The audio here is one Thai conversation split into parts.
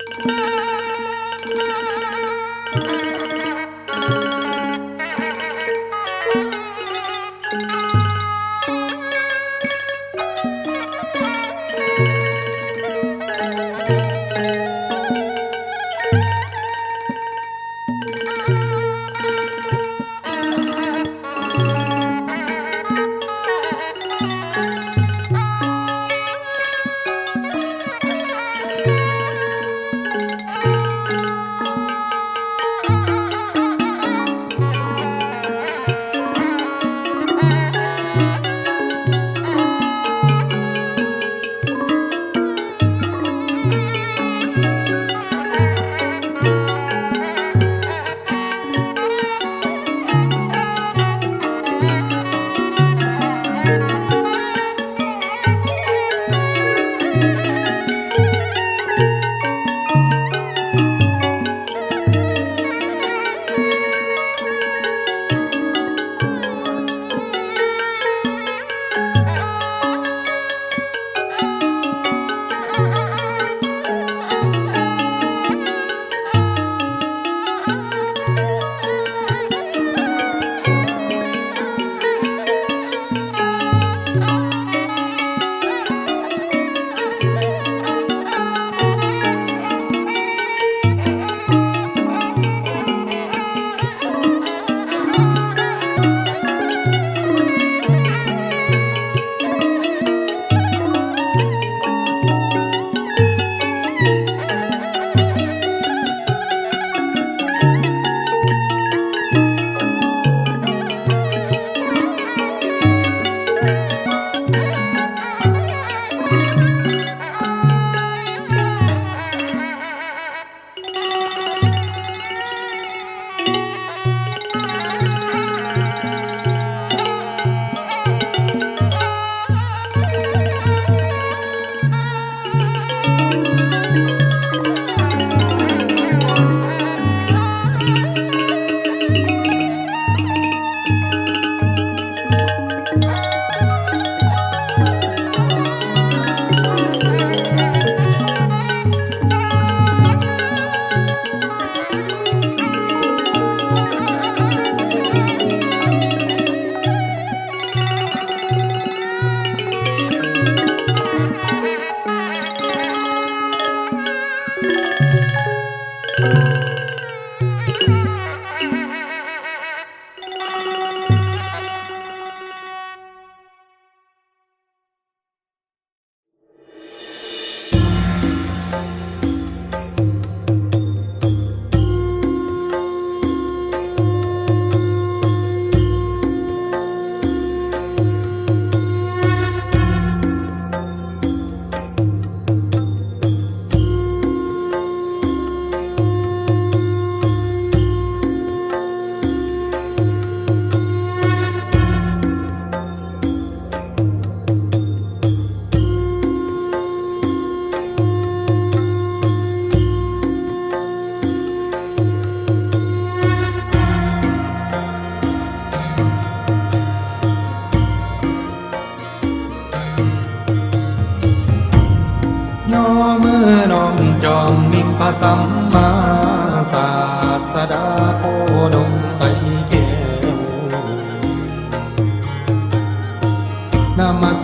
ย่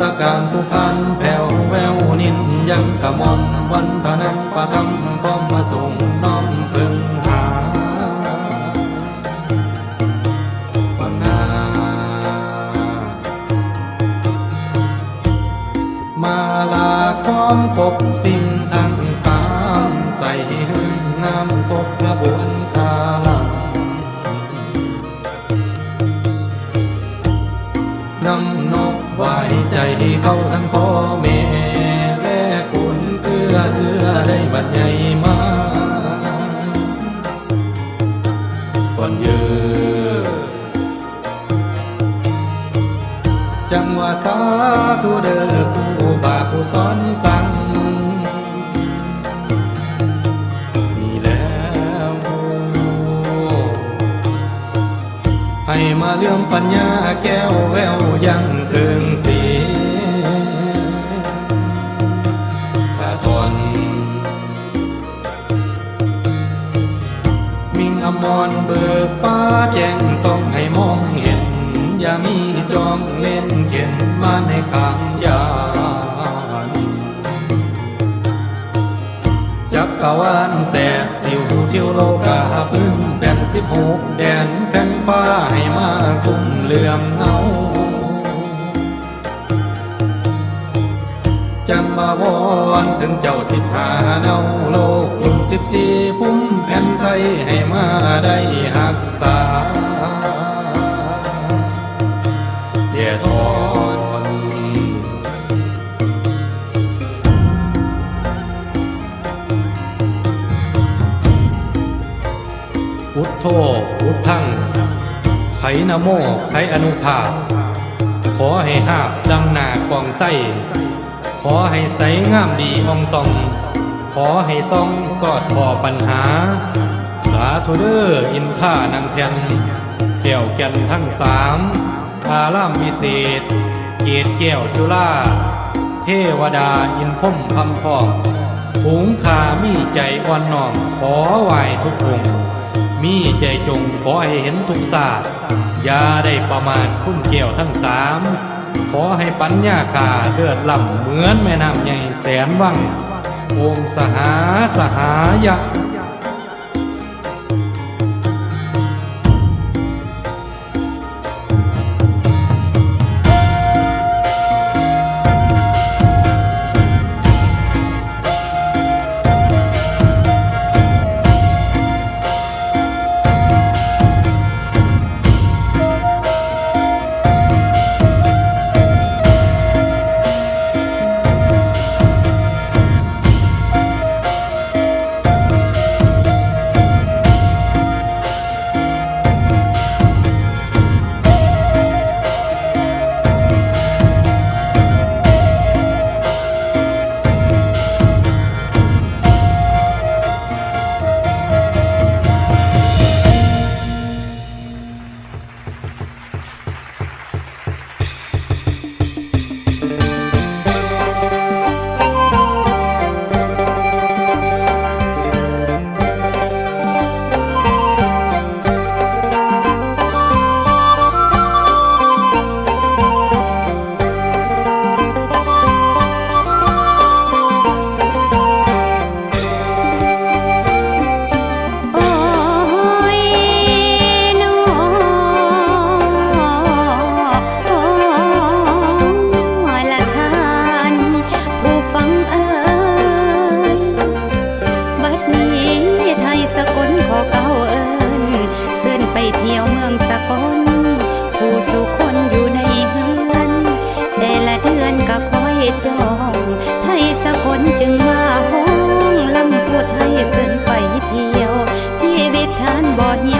สการผู้พันแผ่วแววนินยังกะมอนวันทนังประทังพร้อมมาส่งน้อมพึงหาปนามาลาความคบสิ้นทั้งสามใส่งามคบกระบวน ง มีแล้วให้มาเลื่อมปัญญาแก้วแววยังเคืองสีข้าทนมิ่งอมรเบิกฟ้าแจ้งส่องให้มองเห็น อย่ามีจองเล่นเขียนมาในขางยา กรวานแสกสิวเที่ยวโลกาพึ่งแผ่นสิบหกแดนแผ่นฟ้าให้มาคุ้มเหลื่อมเงาจังมาวอนถึงเจ้าสิบหาเนาโลกลุมสิบสี่พุ่มแผ่นไทยให้มาได้หักษา นโมไขอนุภาพ ขอให้หาบดังหนากองไส้ ขอให้ใสงามดีอองตอง ขอให้ซองสอดพอปัญหา สาธุเดออินท่านางแทนแก้วแก่นทั้งสามอารามวิเศษ เกตแก้วจุฬาเทวดาอินพ่มคำพองฝูงขามีใจอ่อนน้อมขอไหวทุกองค์ มีใจจงขอให้เห็นทุกศาสตร์อย่าได้ประมาทคุ้นเกี่ยวทั้งสามขอให้ปัญญาขาเลือดล่ำเหมือนแม่น้ำใหญ่แสนวังโอมสหาสหายะ จอง ไทยสกลจึงมาห้องลำพูดไทยเสินไปเที่ยว ชีวิตทานบ่เหี่ยว